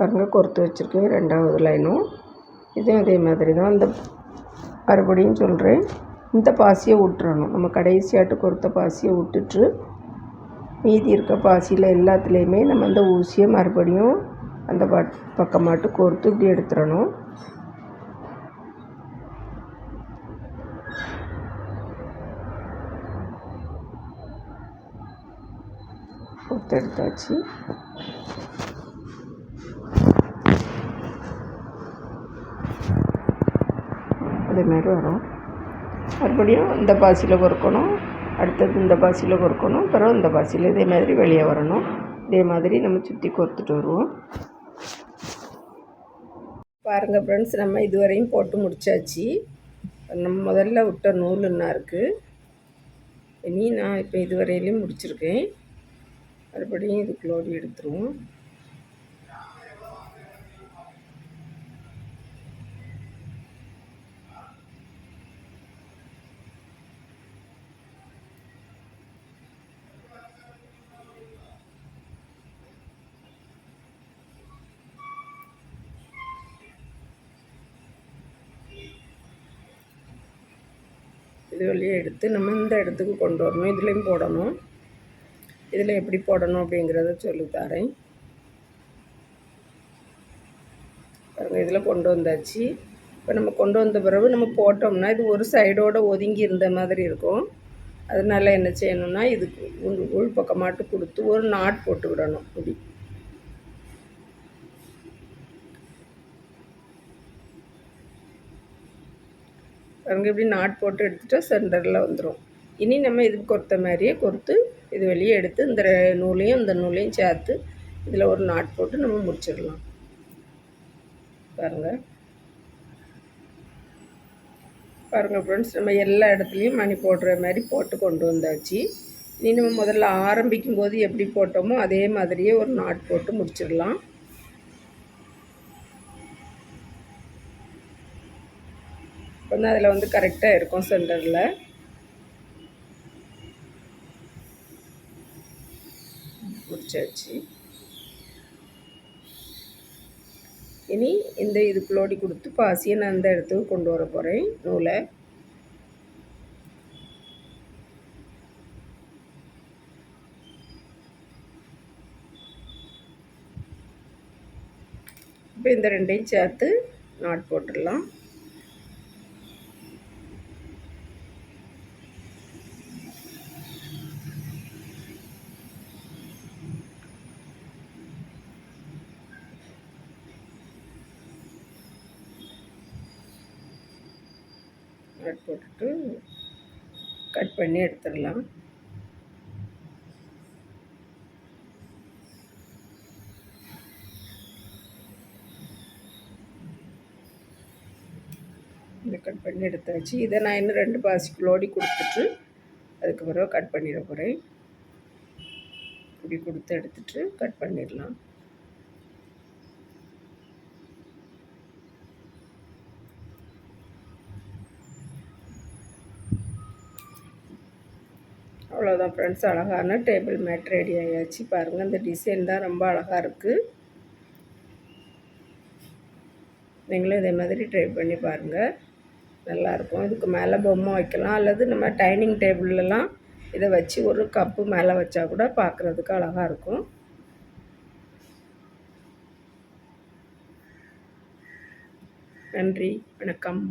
பாருங்கள் கொர்த்து வச்சுருக்கேன் ரெண்டாவது லைனும். இதுவும் அதே மாதிரி தான். அந்த மறுபடியும் சொல்கிறேன் இந்த பாசியை விட்டுறணும் நம்ம கடைசியாட்டு கொடுத்த பாசியை விட்டுட்டு மீதி இருக்க பாசியில் எல்லாத்துலேயுமே நம்ம அந்த ஊசியை மறுபடியும் அந்த பட் பக்கமாட்டு கோர்த்து இப்படி எடுத்துடணும். கோர்த்து எடுத்தாச்சு. அதேமாரி வரும். மறுபடியும் இந்த பாசியில் பொறுக்கணும். அடுத்தது இந்த பாசியில் பொறுக்கணும். அப்புறம் இந்த பாசியில் இதே மாதிரி வெளியே வரணும். இதே மாதிரி நம்ம சுற்றி கோர்த்துட்டு வருவோம். பாருங்கள் ஃப்ரெண்ட்ஸ் நம்ம இதுவரையும் போட்டு முடிச்சாச்சு. நம்ம முதல்ல விட்ட நூல் என்ன இருக்குது இனி நான் இப்போ இதுவரையிலையும் முடிச்சிருக்கேன். மறுபடியும் இதுக்குள்ளோடி எடுத்துருவோம். இது வழியே எடுத்து நம்ம இந்த இடத்துக்கு கொண்டு வரணும். இதுலேயும் போடணும். இதில் எப்படி போடணும் அப்படிங்கிறத சொல்லித்தாரேன் பாருங்கள் இதில் கொண்டு வந்தாச்சு. இப்போ நம்ம கொண்டு வந்த பிறகு நம்ம போட்டோம்னா இது ஒரு சைடோடு ஒதுங்கி இருந்த மாதிரி இருக்கும். அதனால் என்ன செய்யணும்னா இதுக்கு உள் உள் பக்கமாட்டு கொடுத்து ஒரு நாட் போட்டு விடணும் இப்படி பாருங்க இப்படி நாட் போட்டு எடுத்துகிட்டா சென்டரில் வந்துடும் இனி நம்ம இதுக்கு கொறுத்த மாதிரியே கொறுத்து இது வெளியே எடுத்து இந்த நூலையும் இந்த நூலையும் சேர்த்து இதில் ஒரு நாட் போட்டு நம்ம முடிச்சிடலாம். பாருங்கள் பாருங்கள் ஃப்ரெண்ட்ஸ் நம்ம எல்லா இடத்துலையும் மணி போடுற மாதிரி போட்டு கொண்டு வந்தாச்சு. இனி நம்ம முதல்ல ஆரம்பிக்கும் போது எப்படி போட்டோமோ அதே மாதிரியே ஒரு நாட் போட்டு முடிச்சிடலாம். வந்து அதில் வந்து கரெக்டாக இருக்கும் சென்டரில் முடிச்சாச்சு. இனி இந்த இதுக்குள்ளோடி கொடுத்து பாசியை நான் இந்த இடத்துக்கு கொண்டு வர போகிறேன் நூலை. இப்போ இந்த ரெண்டையும் சேர்த்து நாட் போட்டுடலாம். கட் போட்டுட்டு கட் பண்ணி எடுத்துடலாம். இந்த கட் பண்ணி எடுத்தாச்சு. இதை நான் இன்னும் ரெண்டு பாசிக்குள்ளோடி கொடுத்துட்டு அதுக்கு பிறகு கட் பண்ணிட போகிறேன் இப்படி கொடுத்து எடுத்துட்டு கட் பண்ணிடலாம். அவ்வளோதான் ஃப்ரெண்ட்ஸ் அழகான டேபிள் மேட் ரெடி ஆகியாச்சு பாருங்கள் இந்த டிசைன் தான் ரொம்ப அழகாக இருக்குது நீங்களும் இதே மாதிரி ட்ரை பண்ணி பாருங்கள் நல்லாயிருக்கும் இதுக்கு மேலே பொம்மை வைக்கலாம். அல்லது நம்ம டைனிங் டேபிள்லலாம் இதை வச்சு ஒரு கப்பு மேலே வச்சா கூட பார்க்குறதுக்கு அழகாக இருக்கும். நன்றி. வணக்கம்.